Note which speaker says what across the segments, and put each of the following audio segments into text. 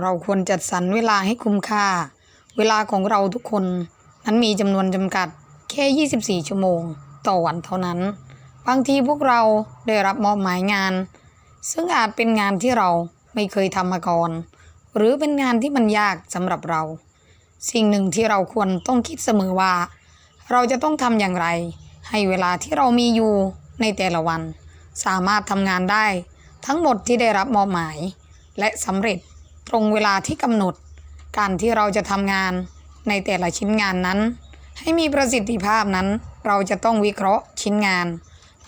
Speaker 1: เราควรจัดสรรเวลาให้คุ้มค่า เวลาของเราทุกคนนั้นมีจำนวนจำกัดแค่ 24 ชั่วโมงต่อวันเท่านั้น บางทีพวกเราได้รับมอบหมายงาน ซึ่งอาจเป็นงานที่เราไม่เคยทำมาก่อน หรือเป็นงานที่มันยากสำหรับเรา สิ่งหนึ่งที่เราควรต้องคิดเสมอว่า เราจะต้องทำอย่างไร ให้เวลาที่เรามีอยู่ในแต่ละวัน สามารถทำงานได้ ทั้งหมดที่ได้รับมอบหมาย และสำเร็จ ตรงเวลาที่กำหนด การที่เราจะทำงานในแต่ละชิ้นงานนั้น ให้มีประสิทธิภาพนั้น เราจะต้องวิเคราะห์ชิ้นงาน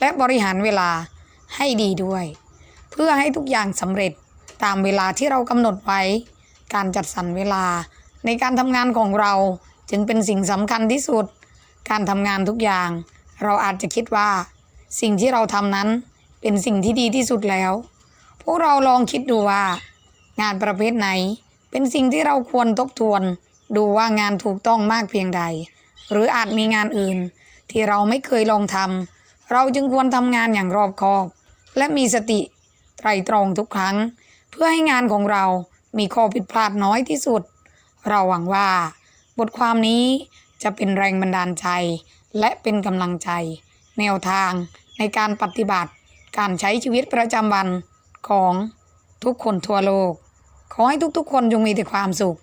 Speaker 1: และบริหารเวลาให้ดีด้วย เพื่อให้ทุกอย่างสำเร็จตามเวลาที่เรากำหนดไว้ การจัดสรรเวลา ในการทำงานของเราจึงเป็นสิ่งสำคัญที่สุด การทำงานทุกอย่าง เราอาจจะคิดว่า สิ่งที่เราทำนั้นเป็นสิ่งที่ดีที่สุดแล้ว พวกเราลองคิดดูว่า งานประเภทไหน เป็นสิ่งที่เราควรทบทวน ดูว่างานถูกต้องมากเพียงใด หรืออาจมีงานอื่น ที่เราไม่เคยลองทำเราจึงควรทำงานอย่างรอบคอบ และมีสติไตรตรองทุกครั้ง เพื่อให้งานของเรามีข้อผิดพลาดน้อยที่สุด เราหวังว่า บทความนี้จะเป็นแรงบันดาลใจ และเป็นกำลังใจ แนวทางในการปฏิบัติการใช้ชีวิตประจำวันของทุกคนทั่วโลก ขอให้ทุกๆ คนจงมีแต่ความสุข